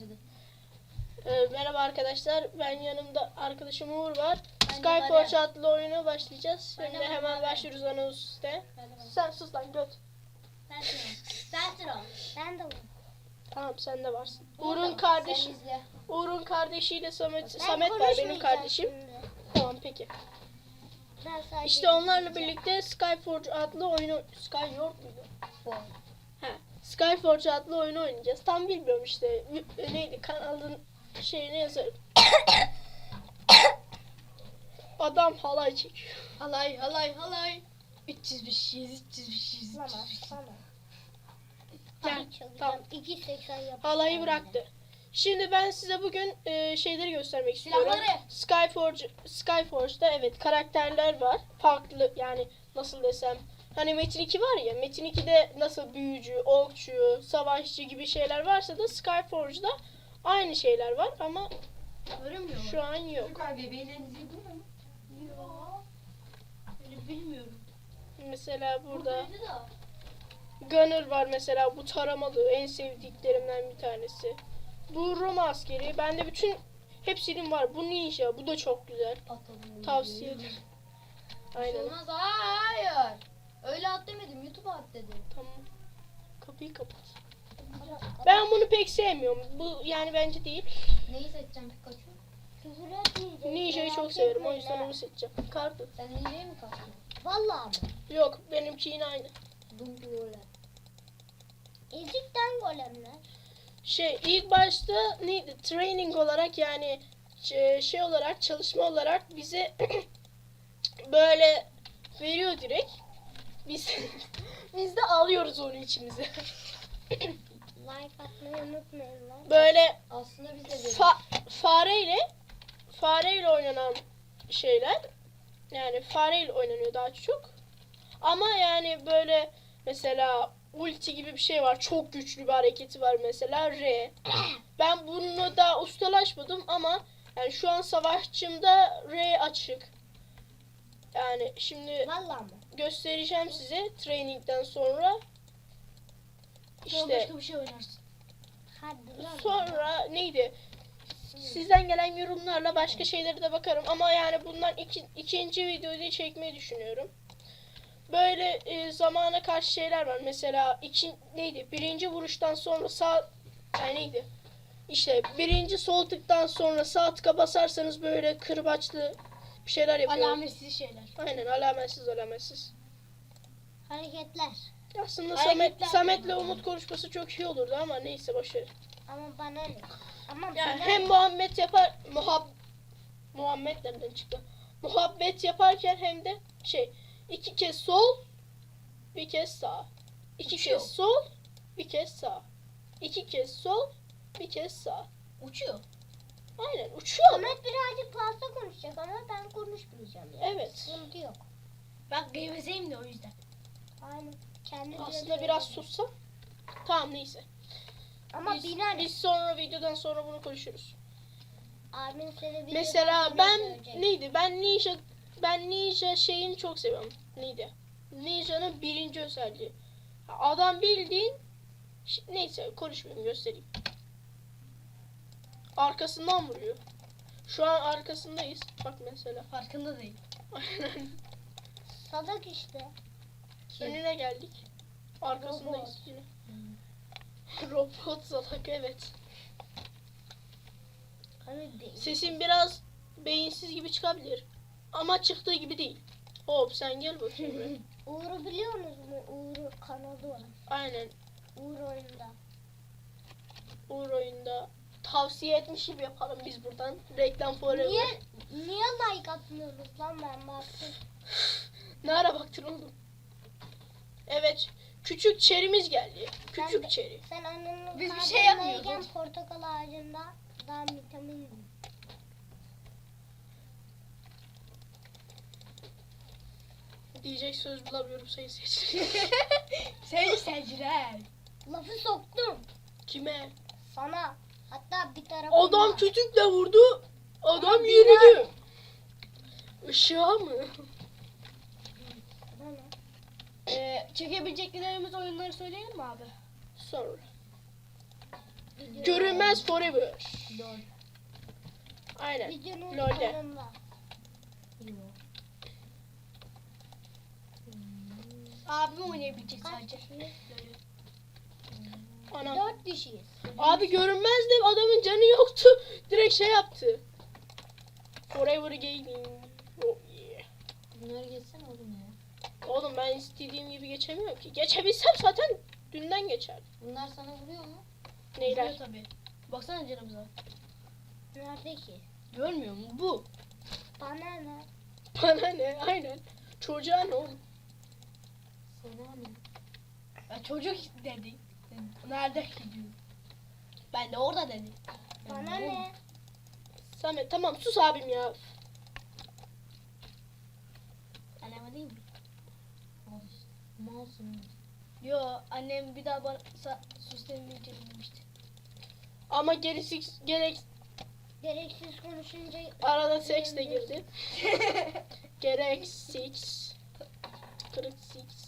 başladı. Ee, merhaba arkadaşlar. Ben yanımda arkadaşım Uğur var. Ben Skyforge varım. adlı oyunu başlayacağız. Ben Şimdi varım, hemen varım. başlıyoruz ana üstte. Ben. Sen sus lan göt. Ben. Ben sıra. Ben de varım. Tamam sen de varsın. Uğur'un kardeşi. Uğur'un kardeşiyle Samet, Ben Samet var benim kardeşim. şimdi. Tamam peki. Ben İşte onlarla birlikte Skyforge adlı oyunu Skyyork muydu? Bu. Skyforge adlı oyunu oynayacağız. Tam bilmiyorum işte. Neydi kanalın şeyine yazarım. Adam halay çekiyor. Halay halay halay. 300 bir şeyiz, 300 bir şeyiz. Sana, sana. Gel, Hadi çalacağım. tamam. 2.80 yap. Halayı bıraktı. Şimdi ben size bugün e, şeyleri göstermek istiyorum. Silahları. Skyforge, Skyforge'da evet karakterler var. Farklı yani nasıl desem. Hani Metin 2 var ya Metin 2'de nasıl büyücü, okçu, savaşçı gibi şeyler varsa da Skyforge'da aynı şeyler var ama Görünmüyor mu? şu an yok. Çocuklar bebeğlerinizi yedin mi? Yok. Öyle bilmiyorum. Mesela burada Buradaydı da. Gunner var mesela bu taramalı en sevdiklerimden bir tanesi. Bu Roma askeri. Bende bütün hepsinin var. Bu ninja. Bu da çok güzel. Atalım. Tavsiye ederim. Aynen. Olmaz. Hayır. Öyle at demedim. YouTube'a at dedim. Tamam. Kapıyı kapat. Ben bunu pek sevmiyorum. Bu yani bence değil. Neyi seçeceğim Pikachu? Küfür etmeyeceğim. Ninja'yı çok severim. O yüzden onu seçeceğim. Kartı. Sen Ninja'yı mı kastın? Vallahi mı? Yok benimki yine aynı. Dumpi öyle. Ezikten golemler. Şey ilk başta neydi? Training olarak yani şey olarak çalışma olarak bize böyle veriyor direkt. Biz biz de alıyoruz onu içimize. Like atmayı unutmayın lan. Böyle Aslında biz de veriyoruz. fa- fareyle fareyle oynanan şeyler yani fareyle oynanıyor daha çok. Ama yani böyle mesela ulti gibi bir şey var. Çok güçlü bir hareketi var mesela R. Ben bununla daha ustalaşmadım ama yani şu an savaşçımda R açık. Yani şimdi Vallahi mı? Göstereceğim size trainingden sonra. İşte başka bir şey oynarsın. Hadi lan. Sonra neydi? Sizden gelen yorumlarla başka şeylere de bakarım ama yani bundan iki, ikinci videoyu çekmeyi düşünüyorum. Böyle e, zamana karşı şeyler var. Mesela iki neydi? Birinci vuruştan sonra sağ yani neydi? İşte birinci sol tıktan sonra sağ tıka basarsanız böyle kırbaçlı bir şeyler yapıyor. Alametsiz şeyler. Aynen alametsiz alametsiz. Hareketler. Aslında Hareketler Samet, Samet'le. Umut konuşması çok iyi olurdu ama neyse boşver. Ama bana ne? Ama Yani bana hem? Muhammed yapar muhab Muhammed nereden çıktı? Muhabbet yaparken hem de şey iki kez sol bir kez sağ. İki Uçuyor. kez sol bir kez sağ. İki kez sol bir kez sağ. Uçuyor. Aynen uçuyor. ama. Samet birazcık fazla konuşacak ama ben konuşmayacağım yani. Evet. Sıkıntı yok. Bak gevezeyim de o yüzden. Aynen. Kendi Aslında biraz sussa. Tamam neyse. Ama Biz, bina ne? biz sonra videodan sonra bunu konuşuruz. Abin seni Mesela ben neydi? Ben Ninja ben Ninja şeyini çok seviyorum. Neydi? Ninja'nın birinci özelliği. Adam bildiğin neyse konuşmayayım göstereyim. Arkasından vuruyor. Şu an arkasındayız. Bak mesela. Farkında değil. Aynen. Salak işte. Önüne geldik. Arkasındayız Robot. yine. Robot salak evet. Hani değil. Sesin biraz beyinsiz gibi çıkabilir. Ama çıktığı gibi değil. Hop sen gel bakayım. buraya. Uğur'u biliyorsunuz mu? Uğur kanalı var. Aynen. Uğur oyunda. Uğur oyunda tavsiye etmiş gibi yapalım biz buradan. Reklam forever. Niye niye like atmıyoruz lan ben baktım. Ne ara baktın oğlum? Evet. Küçük çerimiz geldi. Küçük çeri. Sen annenin Biz bir şey yapmıyorduk. portakal ağacında daha vitamin Diyecek söz bulamıyorum sayın seyirciler. Sen seyirciler. Lafı soktum Kime? sana. Hatta bir tarafına. Adam kütükle vurdu. Adam yürüdü. Işığa mı? Bana. Ee, çekebileceklerimiz oyunları söyleyelim mi abi? Sonra. Video- Görünmez forever. Lol. Aynen. Videonun LoL'de. sonunda. Abim oynayabilecek sadece. Anam. Dört kişiyiz. Abi görünmezdi adamın canı yoktu. Direkt şey yaptı. Forever Gaming. Oh yeah. Bunları geçsene oğlum ya. Oğlum ben istediğim gibi geçemiyorum ki. Geçebilsem zaten dünden geçerdim. Bunlar sana vuruyor mu? Neyler? Vuruyor tabii. Baksana canımıza. Nerede ki? Görmüyor musun? Bu. Bana ne? Bana ne? Aynen. Çocuğa ne oğlum? Sana ne? Ya çocuk dedi. Nerede gidiyor? Ben de orada dedi. Bana ne? Samet tamam sus abim ya. Anneme değil mi? Malsın. Yo annem bir daha bana sus demeyeceğim demişti. Ama gerisi gerek Gereksiz konuşunca arada seks de girdi. Gereksiz. 46.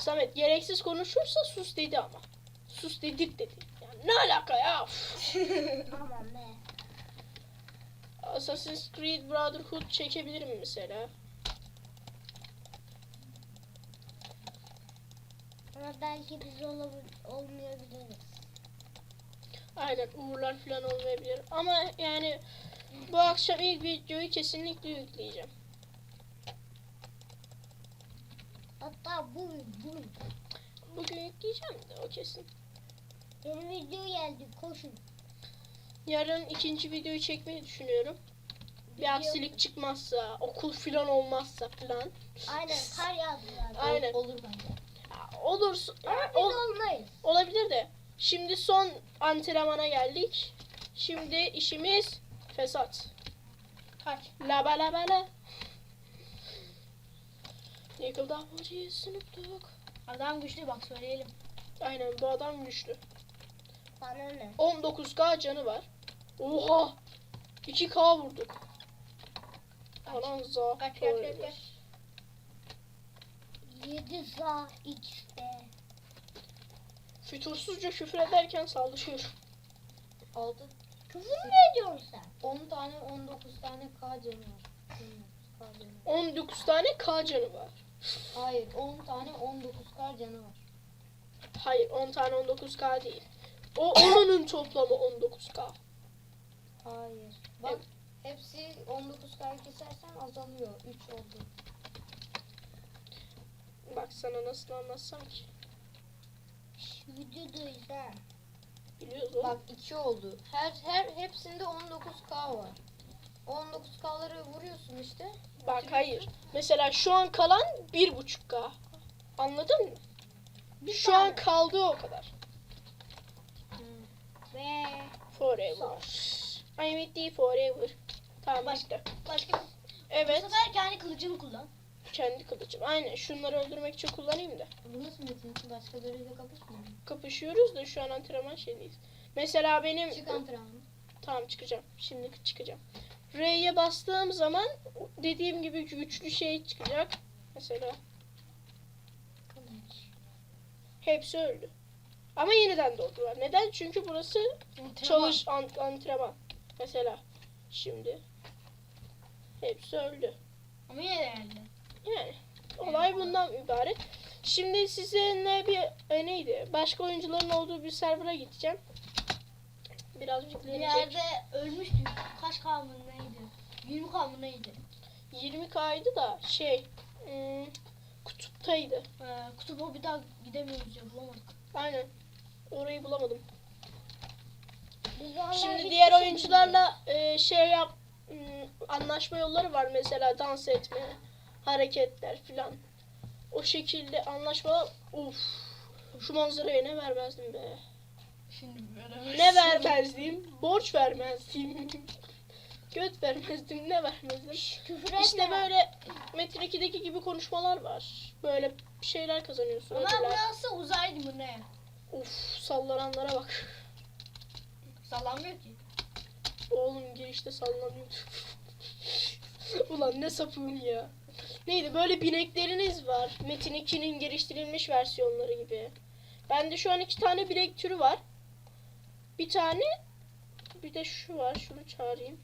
Samet gereksiz konuşursa sus dedi ama. Sus dedik dedi. Yani ne alaka ya? Aman be. Assassin's Creed Brotherhood çekebilirim mesela. Ama belki biz olmayabiliriz. Aynen uğurlar falan olmayabilir. Ama yani bu akşam ilk videoyu kesinlikle yükleyeceğim. Hatta bu bu Bugün yükleyeceğim de o kesin. benim video geldi koşun. Yarın ikinci videoyu çekmeyi düşünüyorum. Bir aksilik çıkmazsa, okul falan olmazsa falan. Aynen kar yağdı zaten. Aynen. Olur bence. Olursa Ama ya, biz ol- olmayız. olabilir de. Şimdi son antrenmana geldik. Şimdi işimiz fesat. Kaç? Laba laba la. Nickel'dan Hoca'yı Dogg. Adam güçlü bak söyleyelim. Aynen bu adam güçlü. Bana ne? 19k canı var. Oha! 2k vurduk. Anan za. Kaç, kaç, kaç, kaç? 7 za x'te. Fütursuzca küfür ederken saldırıyor. 6. Küfür mü ediyorsun sen? 10 tane 19 tane K canı var. 19 K canı var. 19 tane k canı var. Hayır 10 tane 19 K canı var. Hayır 10 tane 19k değil. O onun toplamı 19k. Hayır. Bak hepsi 19 K kesersen azalıyor. 3 oldu. Bak sana nasıl anlatsam ki. Videodayız ha. Biliyoruz. Bak 2 oldu. Her her hepsinde 19 K var. 19 K'ları vuruyorsun işte. Bak hayır. Mesela şu an kalan 1.5k. Anladın mı? Şu an kaldı o kadar. Ve Forever. I'm with thee forever. Tamam işte. Başka Bu Evet. sefer kendi kılıcını kullan. Kendi kılıcım. Aynen. Şunları öldürmek için kullanayım da. Bu nasıl metin? Başkalarıyla kapışmıyor. Kapışıyoruz da şu an antrenman şeydeyiz. Mesela benim... Çık antrenman. Tamam çıkacağım. Şimdi çıkacağım. R'ye bastığım zaman dediğim gibi güçlü şey çıkacak. Mesela hepsi öldü. Ama yeniden doğdular. Neden? Çünkü burası çalış an- antrenman. Mesela şimdi hepsi öldü. Ama geldi. Yani olay bundan ibaret. Şimdi sizinle bir e, neydi? Başka oyuncuların olduğu bir server'a gideceğim. Biraz Bir yüklenecek. yerde ölmüştük. Kaç kaldı neydi? 20 kaldı neydi? 20k'ydı da şey hmm, kutuptaydı. Ee, kutuba bir daha gidemiyoruz ya bulamadık. Aynen. Orayı bulamadım. Biz Şimdi hiç diğer şey oyuncularla e, şey yap hmm, anlaşma yolları var mesela dans etme, hareketler filan. O şekilde anlaşma uf şu manzaraya ne vermezdim be. Şimdi Ne vermezdim? Borç vermezdim. Göt vermezdim, ne vermezdim? Küfür etme. İşte böyle Metin 2'deki gibi konuşmalar var. Böyle şeyler kazanıyorsun. Ama ödüller. burası uzaydı mı ne? Uf sallananlara bak. Sallanmıyor ki. Oğlum girişte sallanıyordu. Ulan ne sapığım ya. Neydi böyle binekleriniz var. Metin 2'nin geliştirilmiş versiyonları gibi. Bende şu an iki tane binek türü var. Bir tane bir de şu var. Şunu çağırayım.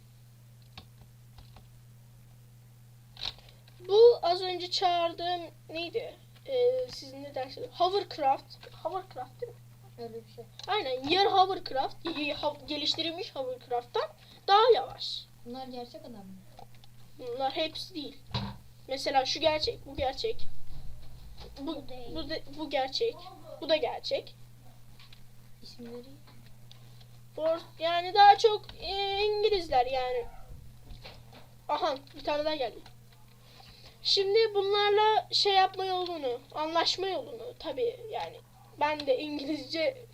Bu az önce çağırdığım neydi? Ee, sizin ne dersiniz? Hovercraft. Hovercraft değil mi? Öyle bir şey. Aynen. Yer hovercraft. Geliştirilmiş hovercraft'tan daha yavaş. Bunlar gerçek adam mı? Bunlar hepsi değil. Mesela şu gerçek, bu gerçek. Bu bu, de- bu gerçek. Bu da gerçek. İsimleri? For, yani daha çok e, İngilizler yani. Aha bir tane daha geldi. Şimdi bunlarla şey yapma yolunu, anlaşma yolunu tabii yani ben de İngilizce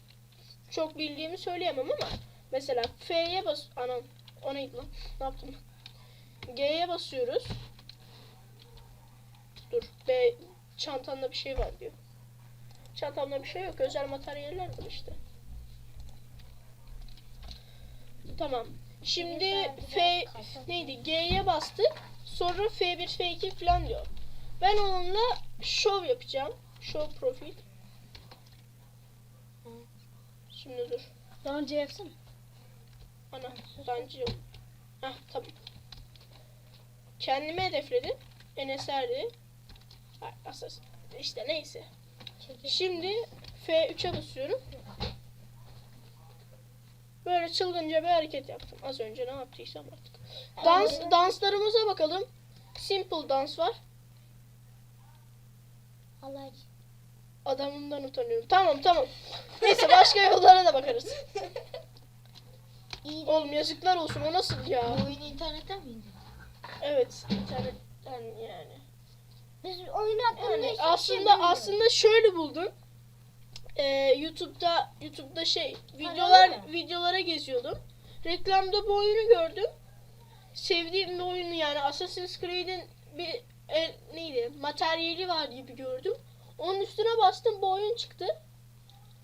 çok bildiğimi söyleyemem ama mesela F'ye bas anam o lan? Ne yaptım? G'ye basıyoruz. Dur B çantanda bir şey var diyor. Çantamda bir şey yok. Özel materyaller var işte. Tamam. Şimdi F neydi? G'ye bastık. Sonra F1, F2 falan diyor. Ben onunla show yapacağım. Show profil. Şimdi dur. Daha önce yapsana. Ana dancı yok. Hah tamam. Kendime hedefledim. Ay, Asas. İşte neyse. Şimdi F3'e basıyorum. Böyle çılgınca bir hareket yaptım. Az önce ne yaptıysam artık. Dans danslarımıza bakalım. Simple dans var. Allah Adamımdan utanıyorum. Tamam tamam. Neyse başka yollara da bakarız. iyi. Oğlum yazıklar olsun o nasıl ya? Bu oyunu internetten mi indirdin? Evet internetten yani. Biz oyun hakkında Yani hiçbir şey aslında bilmiyoruz. aslında şöyle buldum. Ee, YouTube'da YouTube'da şey videolar videolara geziyordum. Reklamda bu oyunu gördüm. Sevdiğim bir oyunu yani Assassin's Creed'in bir e, neydi? Materyali var gibi gördüm. Onun üstüne bastım bu oyun çıktı.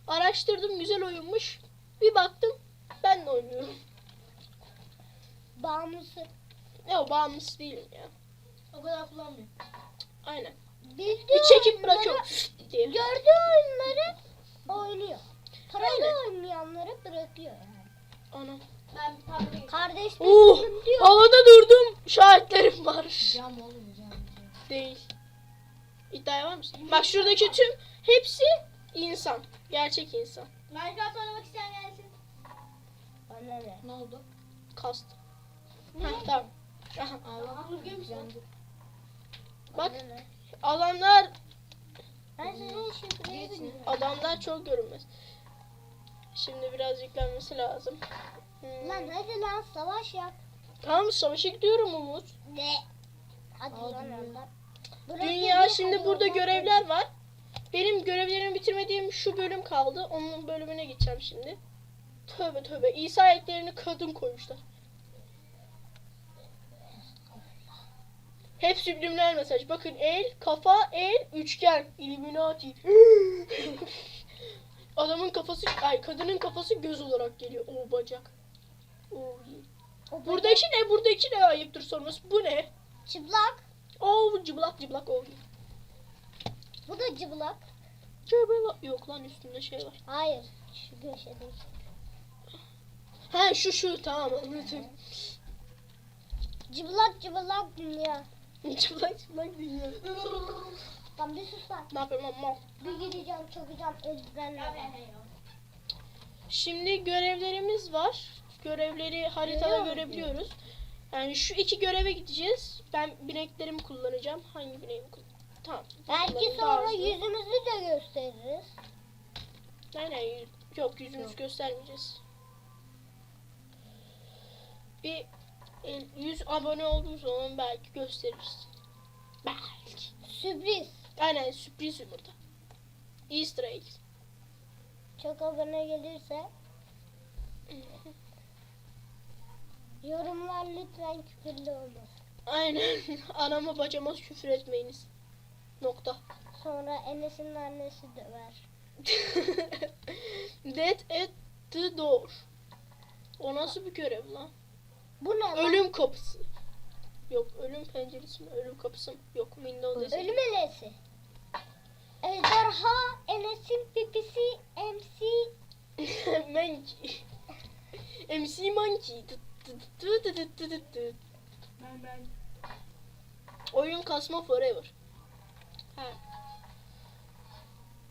Araştırdım güzel oyunmuş. Bir baktım ben de oynuyorum. Bağımlısı. Yok bağımlısı değilim ya. O kadar kullanmıyorum. Aynen. Bildiği Bir çekip bırakıyorum diye. Gördüğü oyunları oynuyor. Aynen. oynayanları bırakıyor yani. Ana. Ben tabii. Kardeş Oh, benim diyor. havada durdum. Şahitlerim var. Cam oğlum cam. Değil. İddiaya var mısın? Bak şuradaki tüm hepsi insan. Gerçek insan. Minecraft oynamak isteyen gelsin. Bana ne? Ne oldu? Kast. Heh, tamam. Aha. Bak. Üzgün Yandık. Bak Bana ne? adamlar Ben adamlar çok görünmez. Şimdi biraz yüklenmesi lazım. Hmm. Lan hadi lan savaş yap. Tamam savaşa gidiyorum Umut. Ne? Hadi Al lan dünya. oradan. Şimdi burada oradan. görevler var. Benim görevlerimi bitirmediğim şu bölüm kaldı. Onun bölümüne gideceğim şimdi. Tövbe tövbe. İsa eklerini kadın koymuşlar. Hep subliminal mesaj. Bakın el, kafa, el, üçgen. Illuminati. Adamın kafası, ay kadının kafası göz olarak geliyor. O bacak. Oo, Buradaki ne? Buradaki ne ayıptır sorması. Bu ne? Çıplak. Oo cıblak cıblak o. Bu da cıplak. Cıblak. Yok lan üstünde şey var. Hayır. Şu köşede. Ha şu şu tamam anladım. Cıplak cıplak dünya. Çıplak çıplak dünya. Lan bir sus lan. Ne yapıyorum lan mal. Bir gideceğim çakacağım eldivenle. Şimdi görevlerimiz var. Görevleri haritada Görüyor görebiliyoruz. Yani şu iki göreve gideceğiz. Ben bineklerimi kullanacağım. Hangi bineğimi kullanacağım? Tamam. Belki sonra yüzümüzü de gösteririz. Aynen yok yüzümüzü Yok. göstermeyeceğiz. Bir 100 abone olduğumuz zaman belki gösteririz. Belki. Sürpriz. Aynen sürpriz yumurta. Easter egg. Çok abone gelirse yorumlar lütfen küfürlü olmasın. Aynen. Anama bacama küfür etmeyiniz. Nokta. Sonra Enes'in annesi döver. Death at the door. O nasıl bir görev lan? Bu ne lan? Ölüm kapısı. Yok ölüm penceresi mi? Ölüm kapısı mı? Yok Windows. Ölüm Enes'i. Ejderha Enes'in pipisi MC Menki. MC Monkey. Tıt tıt tıt tıt tıt tıt. Ben ben. Oyun kasma forever.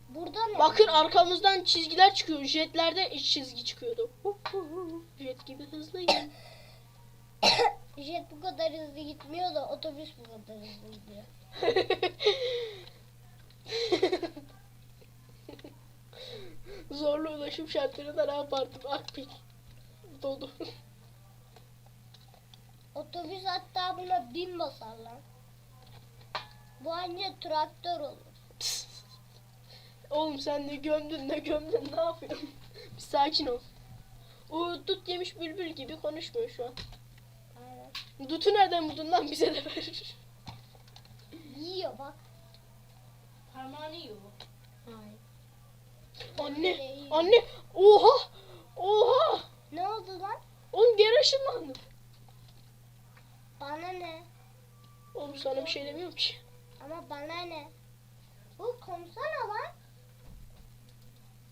Burada ne? Bakın arkamızdan çizgiler çıkıyor. Jetlerde iç çizgi çıkıyordu. Jet gibi hızlıyım. Jet bu kadar hızlı gitmiyor da otobüs bu kadar hızlı gidiyor. Zorlu ulaşım şartlarında ne yapardım? Akpik. Dolu. Otobüs hatta buna bin basar lan. Bu anca traktör olur. Oğlum sen ne gömdün ne gömdün ne yapıyorsun? Bir sakin ol. O dut yemiş bülbül gibi konuşmuyor şu an. Dutu nereden buldun lan bize de ver. Yiyor bak. Parmağını yiyor. Hayır. Anne, anne, oha, oha. Ne oldu lan? Oğlum geri ışınlandım. Bana ne? Oğlum sana bir şey demiyorum ki. Ama bana ne? Bu komsana lan.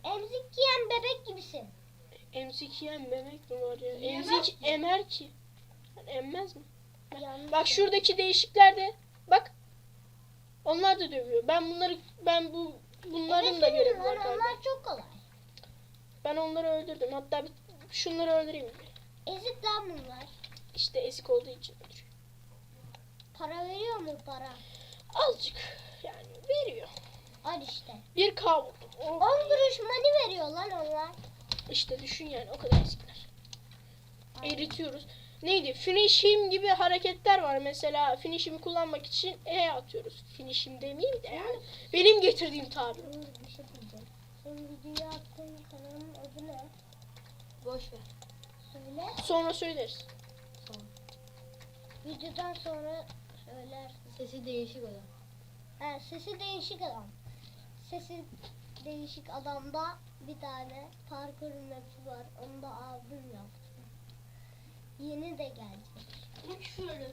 Emzik yiyen bebek gibisin. Emzik yiyen memek mi var ya? Emzik emer ki. Emmez mi? Yanlış Bak şuradaki değişiklerde bak. Onlar da dövüyor. Ben bunları ben bu bunların Evet, da görevi var galiba. Onlar çok kolay. Ben onları öldürdüm. Hatta bir, şunları öldüreyim. Ezik lan bunlar. İşte ezik olduğu için öldürüyor. Para veriyor mu para? Azıcık yani veriyor. Al işte. Bir K vurdum. O- 10 kuruş money veriyor lan onlar. İşte düşün yani o kadar eskiler. Eritiyoruz. Neydi? Finishim gibi hareketler var. Mesela finishimi kullanmak için E atıyoruz. Finishim demeyeyim de yani. Benim getirdiğim tabir. Bir şey diyeceğim. Senin videoyu attığın kanalın adı ne? Boş ver. Söyle. Sonra söyleriz. Videodan sonra söylersin. Sesi değişik o da. Ha, sesi değişik adam. Sesi değişik adamda bir tane parkur map'i var. Onu da abim yaptı. Yeni de gelecek. Şöyle.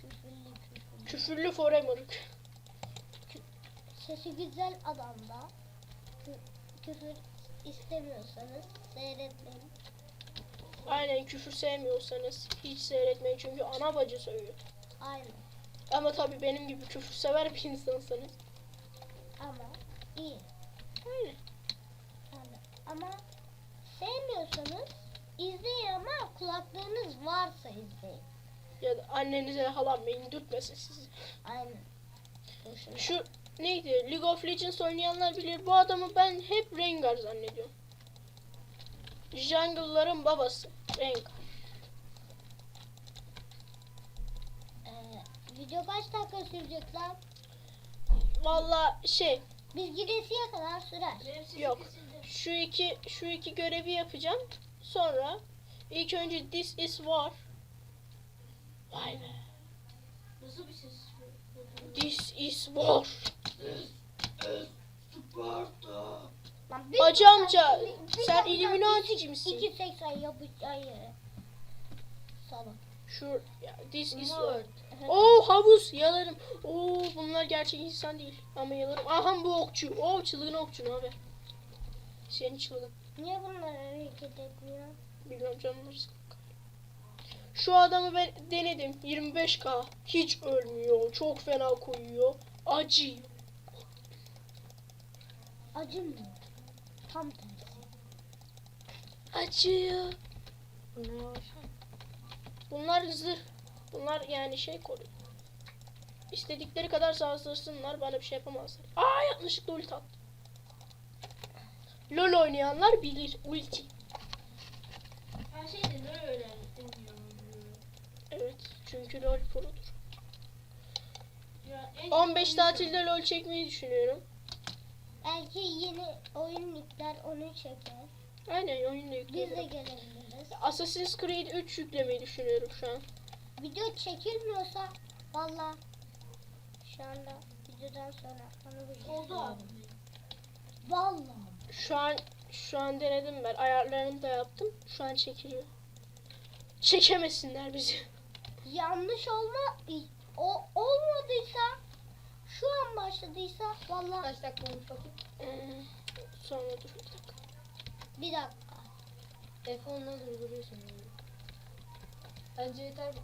Küfürlü küfürlü. Küfürlü forever. Sesi güzel adamda. Kü- küfür istemiyorsanız seyretmeyin. Aynen küfür sevmiyorsanız hiç seyretmeyin çünkü ana bacı söylüyor. Aynen. Ama tabii benim gibi küfür sever bir insansanız. Ama iyi. Aynen. Yani ama sevmiyorsanız izleyin ama kulaklığınız varsa izleyin. Ya da annenize halanmayın dürtmesin sizi. Aynen. Boşuna. Şu neydi? League of Legends oynayanlar bilir. Bu adamı ben hep Rengar zannediyorum. Jungle'ların babası. Rengar. Ee, video kaç dakika sürecek lan? Valla şey Biz gidesiye kadar sürer. Yok. şu iki şu iki görevi yapacağım. Sonra ilk önce This is War. Vay be. Nasıl bir ses? This is War. Bir Hacı amca, sen Illuminati'ci misin? 2.80 yapacağı yere. Salak. Şu ya, This is War. Word. Oo havuz yalarım. Oo bunlar gerçek insan değil ama yalarım. Aha bu okçu. Oo çılgın okçu ne haber? Seni çılgın. Niye bunlar hareket etmiyor? Bilmiyorum canları sıkıntı. Şu adamı ben denedim. 25k. Hiç ölmüyor. Çok fena koyuyor. Acıyor. Acımıyor. Tam tersi. Acıyor. Bu ne var? Bunlar zırh. Bunlar yani şey koruyor. İstedikleri kadar saldırsınlar bana bir şey yapamazlar. Aa yanlışlıkla ulti attım. LOL oynayanlar bilir ulti. Her şeyde ne öğrendim Evet çünkü LOL produr. ya. en 15 çok- tatilde LOL çekmeyi düşünüyorum. Belki yeni oyun yükler onu çeker. Aynen oyun da Biz de gelebiliriz. Assassin's Creed 3 yüklemeyi düşünüyorum şu an. Video çekilmiyorsa valla şu anda videodan sonra onu bir Oldu abi. Valla. Şu an şu an denedim ben. Ayarlarını da yaptım. Şu an çekiliyor. Çekemesinler bizi. Yanlış olma o olmadıysa şu an başladıysa valla Kaç dakika olmuş bakayım. Hmm, Sonra dur bir dakika. bir dakika. F10'la durduruyorsun. Bence yeter bu